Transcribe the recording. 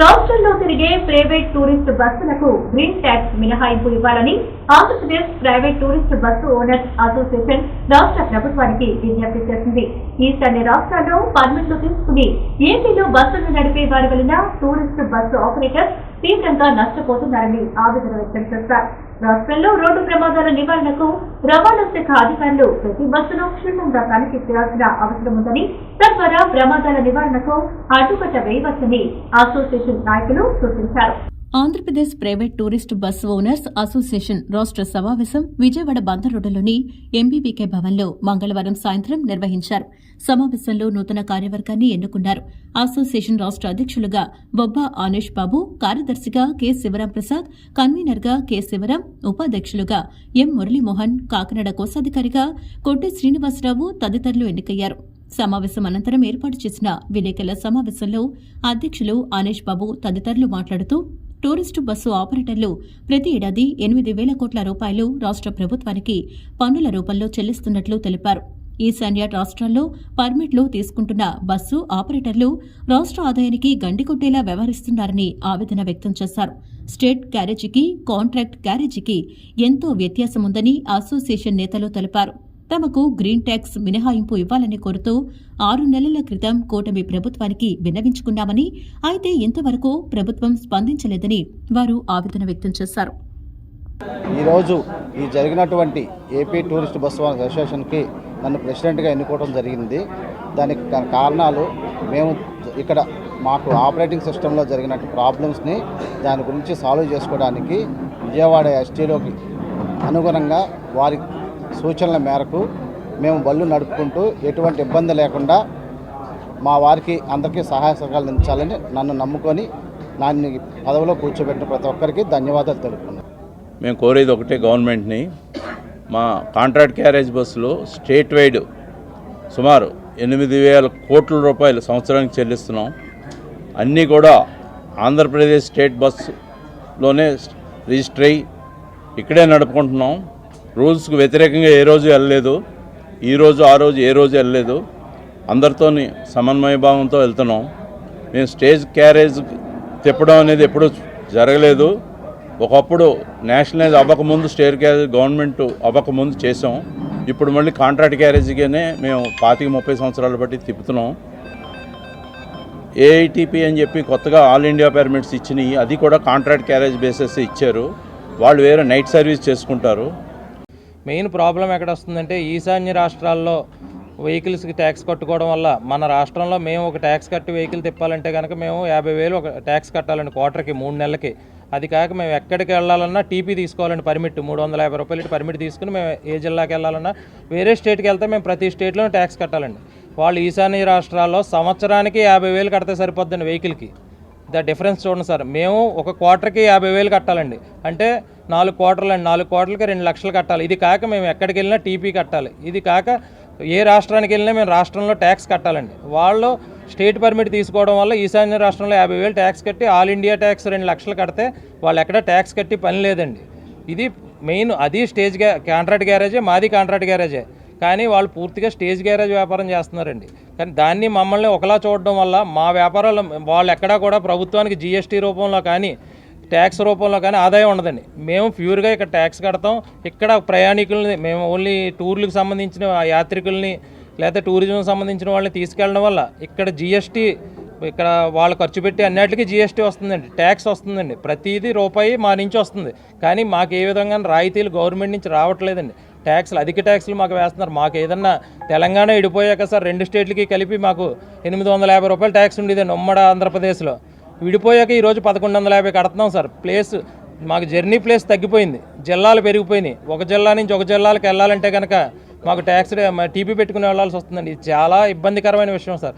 రాష్ట్రంలో తిరిగే private tourist బస్సులకు గ్రీన్ ట్యాక్స్ మినహాయింపు ఇవ్వాలని Andhra Pradesh private tourist bus owners association రాష్ట్ర ప్రభుత్వానికి విజ్ఞప్తి చేసింది. ఈశాన్య రాష్ట్రాల్లో పర్మిట్లు తీసుకుని ఏపీలో బస్సులు నడిపే వారి వలన టూరిస్ట్ బస్సు ఆపరేటర్స్ తీవ్రంగా నష్టపోతున్నారని ఆవేదన వ్యక్తం చేశారు రాష్ట్రంలో రోడ్డు ప్రమాదాల నివారణకు రవాణా శాఖ అధికారులు ప్రతి బస్సును క్షుణ్ణంగా తనిఖీ చేయాల్సిన అవసరం ఉందని తద్వారా ప్రమాదాల నివారణకు అడ్డుకట్ట వేయవచ్చని అసోసియేషన్ నాయకులు సూచించారు. Andhra Pradesh private tourist bus owners association రాష్ట్ర సమావేశం విజయవాడ బందర్ రోడ్డులోని ఎంబీబీకే భవన్లో మంగళవారం సాయంత్రం నిర్వహించారు. సమావేశంలో నూతన కార్యవర్గాన్ని ఎన్నుకున్నారు. అసోసియేషన్ రాష్ట్ర అధ్యక్షులుగా బొబ్బా ఆనేష్ బాబు కార్యదర్శిగా కె శివరాం ప్రసాద్ కన్వీనర్గా కె శివరాం ఉపాధ్యక్షులుగా ఎం మురళీమోహన్ కాకినాడ కోశాధికారిగా కొట్టి శ్రీనివాసరావు తదితరులు ఎన్నికయ్యారు. సమావేశం అనంతరం ఏర్పాటు చేసిన విలేకరుల సమావేశంలో అధ్యక్షులు ఆనేష్ బాబు తదితరులు మాట్లాడుతూ టూరిస్టు బస్సు ఆపరేటర్లు ప్రతి ఏడాది ఎనిమిది వేల కోట్ల రూపాయలు రాష్ట్ర ప్రభుత్వానికి పన్నుల రూపంలో చెల్లిస్తున్నట్లు తెలిపారు. ఈశాన్య రాష్ట్రాల్లో పర్మిట్లు తీసుకుంటున్న బస్సు ఆపరేటర్లు రాష్ట్ర ఆదాయానికి గండికొట్టేలా వ్యవహరిస్తున్నారని ఆవేదన వ్యక్తం చేశారు. స్టేట్ క్యారేజీకి కాంట్రాక్ట్ క్యారేజీకి ఎంతో వ్యత్యాసముందని అసోసియేషన్ నేతలు తెలిపారు. తమకు గ్రీన్ ట్యాక్స్ మినహాయింపు ఇవ్వాలని కోరుతూ ఆరు నెలల క్రితం కూటమి ప్రభుత్వానికి విన్నవించుకున్నామని అయితే ఇంతవరకు ప్రభుత్వం స్పందించలేదని వారు ఆవేదన వ్యక్తం చేశారు. ఈరోజు ఈ జరిగినటువంటి ఏపీ టూరిస్ట్ బస్సు అసోసియేషన్కి నన్ను ప్రెసిడెంట్గా ఎన్నుకోవడం జరిగింది. దానికి కారణాలు మేము ఇక్కడ మాకు ఆపరేటింగ్ సిస్టంలో జరిగినట్టు ప్రాబ్లమ్స్ని దాని గురించి సాల్వ్ చేసుకోవడానికి విజయవాడ ఎస్టీలోకి అనుగుణంగా వారి సూచనల మేరకు మేము బళ్ళు నడుపుకుంటూ ఎటువంటి ఇబ్బంది లేకుండా మా వారికి అందరికీ సహాయ సహకారాలు అందించాలని నన్ను నమ్ముకొని నన్ను పదవిలో కూర్చోబెట్టిన ప్రతి ఒక్కరికి ధన్యవాదాలు తెలుపుకున్నాను మేము కోరేది ఒకటే గవర్నమెంట్ని. మా కాంట్రాక్ట్ క్యారేజ్ బస్సులు స్టేట్ వైడ్ సుమారు ఎనిమిది వేల కోట్ల రూపాయలు సంవత్సరానికి చెల్లిస్తున్నాం. అన్నీ కూడా ఆంధ్రప్రదేశ్ స్టేట్ బస్సులోనే రిజిస్టర్ అయ్యి ఇక్కడే నడుపుకుంటున్నాం. రూల్స్కు వ్యతిరేకంగా ఏ రోజు వెళ్ళలేదు ఈ రోజు ఆ రోజు ఏ రోజు వెళ్ళలేదు. అందరితో సమన్వయ భావంతో వెళ్తున్నాం. మేము స్టేజ్ క్యారేజ్ తిప్పడం అనేది ఎప్పుడూ జరగలేదు. ఒకప్పుడు నేషనలైజ్ అవ్వకముందు స్టేజ్ క్యారేజ్ గవర్నమెంట్ అవ్వకముందు చేసాం ఇప్పుడు మళ్ళీ కాంట్రాక్ట్ క్యారేజీగానే మేము పాతిక ముప్పై సంవత్సరాలు బట్టి తిప్పుతున్నాం. ఏఐటీపీ అని చెప్పి కొత్తగా ఆల్ ఇండియా పర్మిట్స్ ఇచ్చినాయి. అది కూడా కాంట్రాక్ట్ క్యారేజ్ బేసెస్ ఇచ్చారు. వాళ్ళు వేరే నైట్ సర్వీస్ చేసుకుంటారు. మెయిన్ ప్రాబ్లం ఎక్కడ వస్తుందంటే ఈశాన్య రాష్ట్రాల్లో వెహికల్స్కి ట్యాక్స్ కట్టుకోవడం వల్ల మన రాష్ట్రంలో మేము ఒక ట్యాక్స్ కట్టి వెహికల్ తిప్పాలంటే కనుక మేము యాభై వేలు ఒక ట్యాక్స్ కట్టాలండి క్వార్టర్కి మూడు నెలలకి. అది కాక మేము ఎక్కడికి వెళ్ళాలన్నా టీపీ తీసుకోవాలండి పర్మిట్ మూడు వందల యాభై రూపాయలు ఇటు పర్మిట్ తీసుకుని మేము ఏ జిల్లాకి వెళ్ళాలన్నా వేరే స్టేట్కి వెళ్తే మేము ప్రతి స్టేట్లో ట్యాక్స్ కట్టాలండి. వాళ్ళు ఈశాన్య రాష్ట్రాల్లో సంవత్సరానికి యాభై వేలు కడితే సరిపోద్దండి వెహికల్కి. ద డిఫరెన్స్ చూడండి సార్ మేము ఒక క్వార్టర్కి యాభై వేలు కట్టాలండి. అంటే నాలుగు క్వార్టర్లు అండి. నాలుగు క్వార్టర్లకి రెండు లక్షలు కట్టాలి. ఇది కాక మేము ఎక్కడికి వెళ్ళినా టీపీ కట్టాలి. ఇది కాక ఏ రాష్ట్రానికి వెళ్ళినా మేము రాష్ట్రంలో ట్యాక్స్ కట్టాలండి. వాళ్ళు స్టేట్ పర్మిట్ తీసుకోవడం వల్ల ఈశాన్య రాష్ట్రంలో యాభై వేలు ట్యాక్స్ కట్టి ఆల్ ఇండియా ట్యాక్స్ రెండు లక్షలు కడితే వాళ్ళు ఎక్కడ ట్యాక్స్ కట్టి పని లేదండి. ఇది మెయిన్ అది స్టేజ్ గ్యా కాంట్రాక్ట్ గ్యారేజే మాది కాంట్రాక్ట్ గ్యారేజే. కానీ వాళ్ళు పూర్తిగా స్టేజ్ గ్యారేజ్ వ్యాపారం చేస్తున్నారండి. కానీ దాన్ని మమ్మల్ని ఒకలా చూడడం వల్ల మా వ్యాపారాలు వాళ్ళు ఎక్కడా కూడా ప్రభుత్వానికి జీఎస్టీ రూపంలో కానీ ట్యాక్స్ రూపంలో కానీ ఆదాయం ఉండదండి. మేము ప్యూర్గా ఇక్కడ ట్యాక్స్ కడతాం. ఇక్కడ ప్రయాణికుల్ని మేము ఓన్లీ టూర్లకు సంబంధించిన ఆ యాత్రికుల్ని లేదా టూరిజం సంబంధించిన వాళ్ళని తీసుకెళ్ళడం వల్ల ఇక్కడ జిఎస్టీ ఇక్కడ వాళ్ళు ఖర్చు పెట్టి అన్నిటికీ జీఎస్టీ వస్తుందండి. ట్యాక్స్ వస్తుందండి. ప్రతిదీ రూపాయి మా నుంచి వస్తుంది. కానీ మాకు ఏ విధంగా రాయితీలు గవర్నమెంట్ నుంచి రావట్లేదండి. ట్యాక్స్లు అధిక ట్యాక్స్లు మాకు వేస్తున్నారు. మాకు ఏదన్నా తెలంగాణ విడిపోయాక సార్ రెండు స్టేట్లకి కలిపి మాకు ఎనిమిది వందల యాభై రూపాయలు ట్యాక్స్ ఉండేదండి ఉమ్మడి ఆంధ్రప్రదేశ్లో. విడిపోయాక ఈరోజు పదకొండు వందల యాభై కడుతున్నాం సార్. ప్లేస్ మాకు జర్నీ ప్లేస్ తగ్గిపోయింది. జిల్లాలు పెరిగిపోయినాయి. ఒక జిల్లా నుంచి ఒక జిల్లాలకు వెళ్ళాలంటే కనుక మాకు ట్యాక్స్ టీపీ పెట్టుకుని వెళ్ళాల్సి వస్తుందండి. చాలా ఇబ్బందికరమైన విషయం సార్.